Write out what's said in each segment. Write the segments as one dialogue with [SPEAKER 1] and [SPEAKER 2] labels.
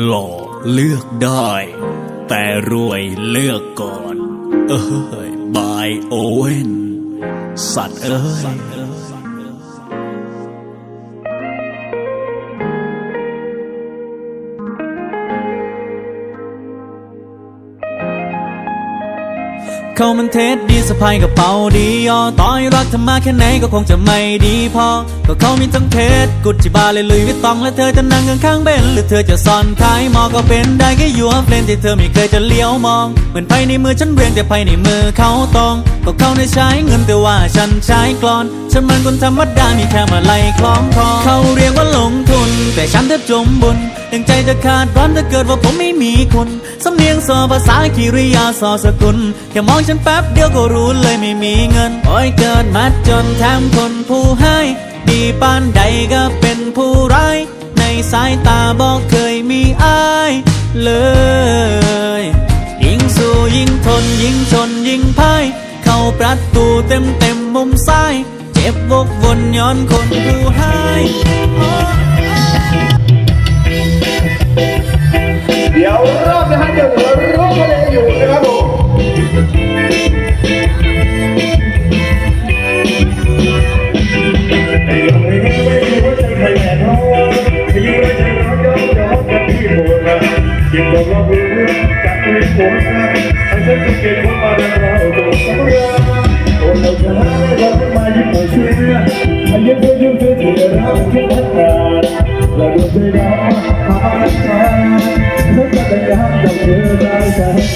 [SPEAKER 1] หล่อเลือกได้ แต่รวยเลือกก่อน เอ้ยบายโอเว่นสัตว์เอ้ย
[SPEAKER 2] เขามันเท็จดีสะพายกระเป๋าดีออต่อยรักเธอมาแค่ไหนก็คงจะไม่ดีพอ ก็เขามีทั้งเพชรกุจิบาเลยลุยวิตตอง และเธอจะนั่งข้างๆเบนหรือเธอจะซ่อนขายมอก็เป็นได้แค่ยัวเฟรนที่เธอไม่เคยจะเลี้ยวมอง เหมือนไพ่ในมือฉันเรียงแต่ไพ่ในมือเขาตองก็เขาในใช้เงินแต่ว่าฉันใช้กลอน ฉันมันคนธรรมดามีแค่มาไล่คล้องคอเขาเรียกว่าลงทุน แต่ฉันแทบจมบุญ ตั้งใจจะขาดร้อนถ้าเกิดว่าผมไม่มีคุณสำเนียงสอภาษาคิริยาสอสกุลแค่มองฉันแป๊บเดียวก็รู้เลยไม่มีเงินโอ้ยเกิดมาจนแถมคนผู้ให้ ดีปานใดก็เป็นผู้ร้ายในสายตาบอกเคยมีอายเลยยิ่งสู้ยิ่งทนยิ่งชนยิ่งพ่ายเข้าประตูเต็มเต็มมุมซ้าย เจ็บวกวนย้อนคนผู้ให้
[SPEAKER 3] เดี๋ยวรอบนะฮะเดี๋ยวเหลือรูปทะเลอยู่นะครับผมไอ้ยังไม่ไม่ไม่รู้ว่าจะใครแน่นอนไอ้ยังไม่ใจร้อนย้อนย้อนกันที่โบนนะยิ่งบอกว่าเพื่อนจากที่โบนนะทั้ฉันจะเก็บเข้ามาแล้วเราตัวสำราญตัวเราจะหาเร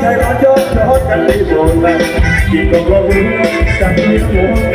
[SPEAKER 3] ใจร้อนยอดยอกันที่โบนนะอีกก็รอรู้จากที่หัว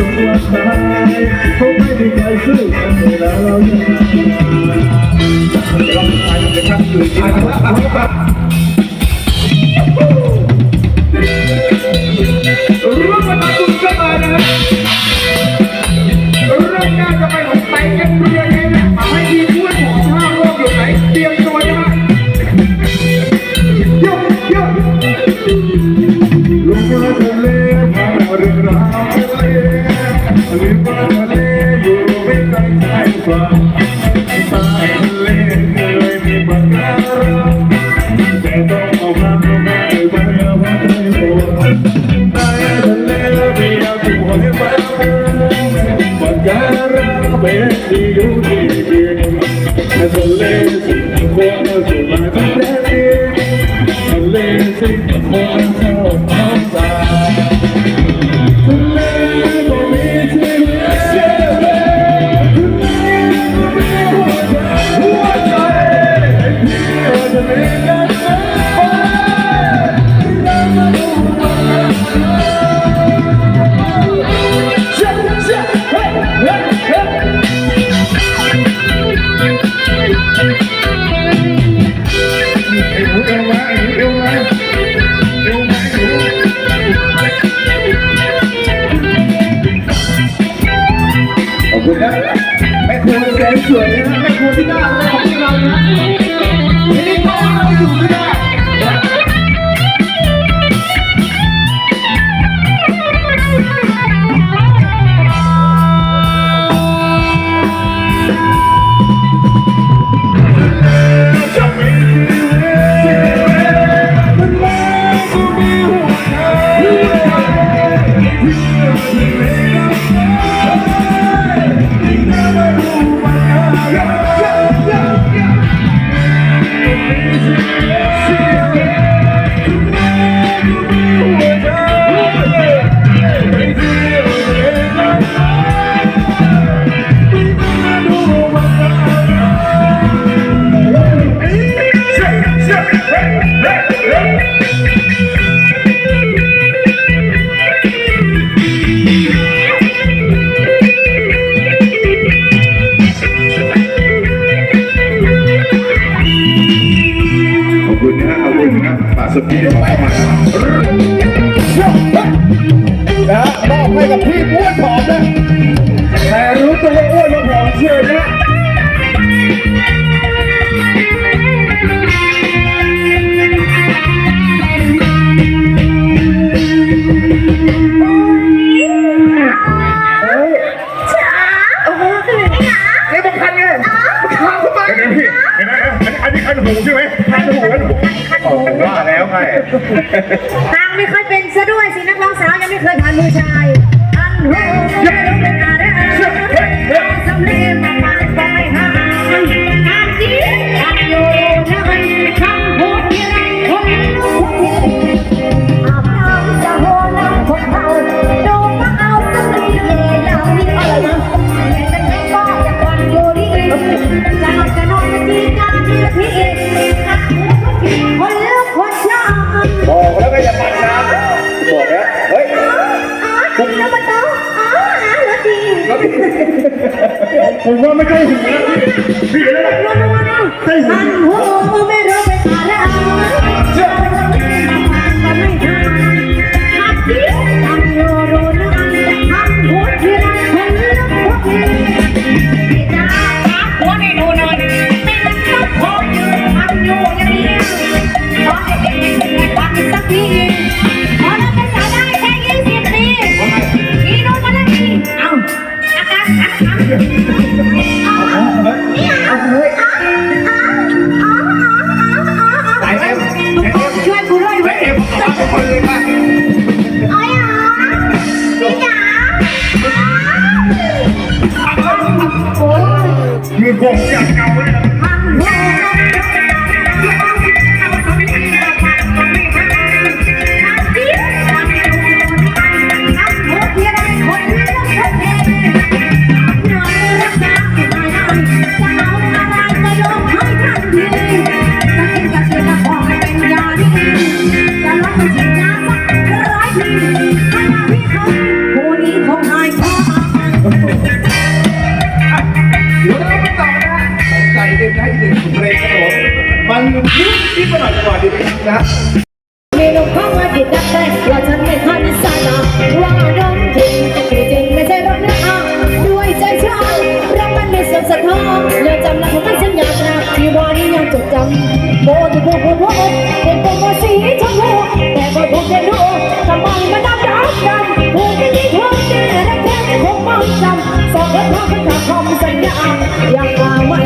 [SPEAKER 3] อจนวันตายเขาไม่มีใครซื้อเวลาเราจะเราไปจะทำอยู่ที่ไหน ครัปาสุดที่องเข้ามานะมอบให้กับพี่อ้วนผอมนะแต่รู้ตัวอ้วนผอมเชี
[SPEAKER 4] ยวนะ ทา
[SPEAKER 3] ง
[SPEAKER 4] ไม่ค่อยเป็นซะด้วยสินักร้องสาวยังไม่เคยผ่านมือชาย ว่า
[SPEAKER 3] ไม่ใช่หูนะพี่เห็
[SPEAKER 4] นแล้วนะใช่หู คิดไปหน่อมื่อวั
[SPEAKER 3] น
[SPEAKER 4] ดว่ดับ
[SPEAKER 3] ได้ว่า
[SPEAKER 4] ฉันไม่ทันสายตว่าโดนทิ้งที่จริงไม่ใช่รักนะาด้วยใจชอบรักมันไม่สนสะท้อนเลิกจำนะของมัฉันอยากนะที่วันี้ยังจดจำโบที่พูดพูดพูดเป็นโบสีชมพูแต่พอผมเรียนรู้ทำไมมันดำดำดำพูดกันที่ทุ่งแก่และแค่คงมองจำสอแล้พาขึ้นขาคสัญญาอยางว่า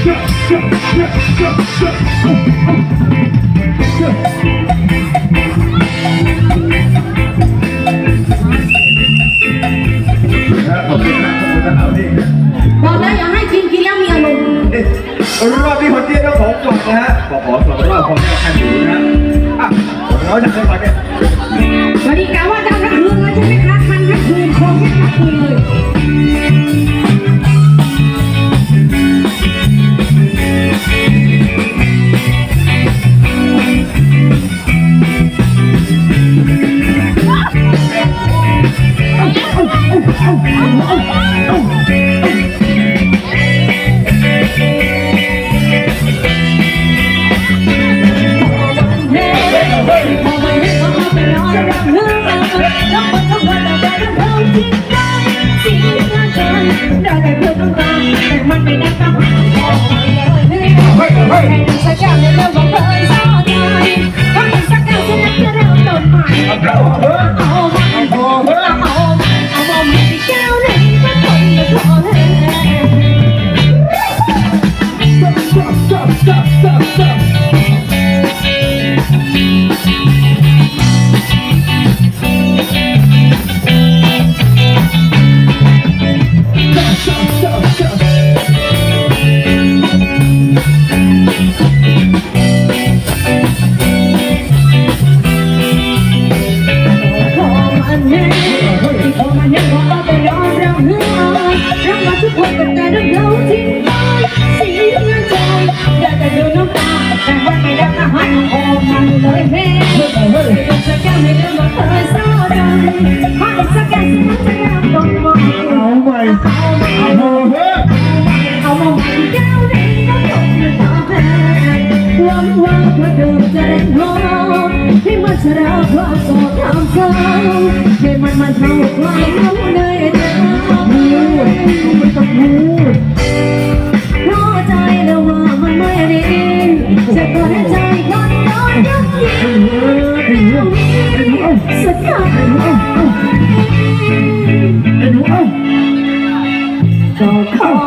[SPEAKER 4] บอก
[SPEAKER 3] แล้อ
[SPEAKER 5] ย่าให้กินกินแล้วมีอารมณ์
[SPEAKER 4] รอบที่คนเตี้
[SPEAKER 5] ยต้องของจบนะ
[SPEAKER 4] ฮะ
[SPEAKER 5] ขอขอส
[SPEAKER 4] อ
[SPEAKER 5] งรอ
[SPEAKER 4] บ
[SPEAKER 5] ของแค่ขันอยู่นะอะเราจะไป
[SPEAKER 4] เนี่ย Hey, hey.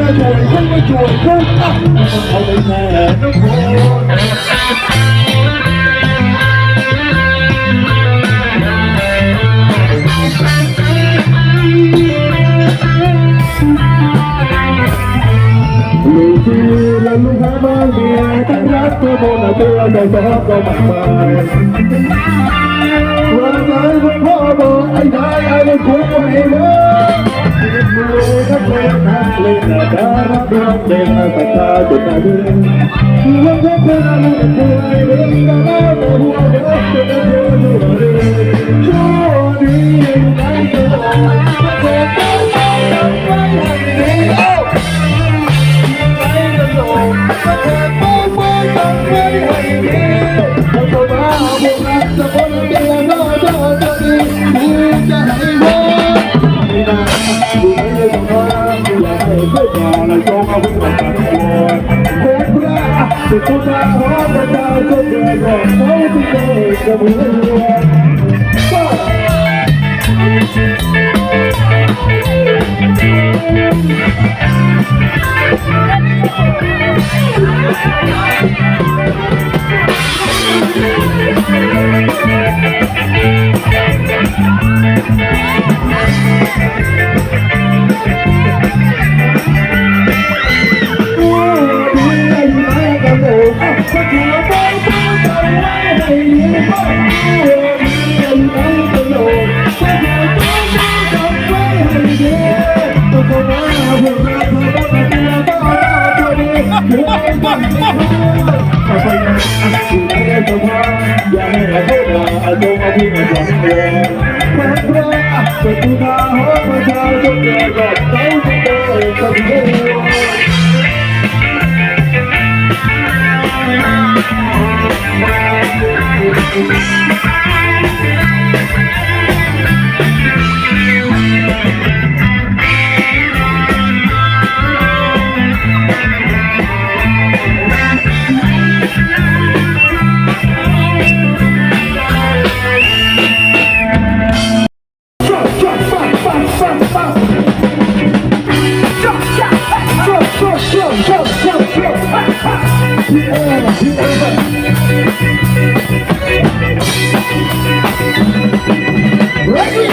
[SPEAKER 4] ว่าบอกคุ
[SPEAKER 3] ณ
[SPEAKER 4] นะช่วย
[SPEAKER 3] คุณไม่ช่วยคุณอ่เอาไปแทนทุกคนลูกที่ละลูกหาบ้านเมียตั้งรักตัวโมนาตัวเราสอบก็มากมาย นักเลงนะดารับดวงเด่นนะสักตาจุดนาเดินวันที่คุณอาลูกคุณไม่เลิกนะน้าตัวหัวเด็กจะได้เจอตัวเดินโชคดีอยู่ไหนก็ อย่าให้เรา พูด
[SPEAKER 5] Yeah, yeah.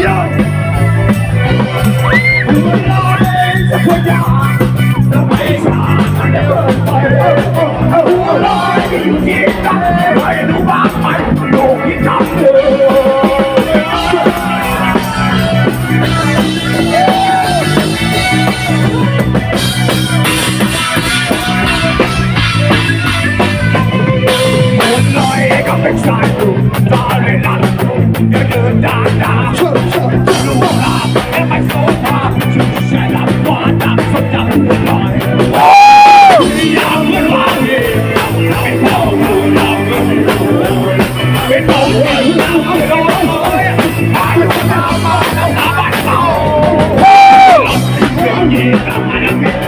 [SPEAKER 5] 要，我拉妹子回家。Amen.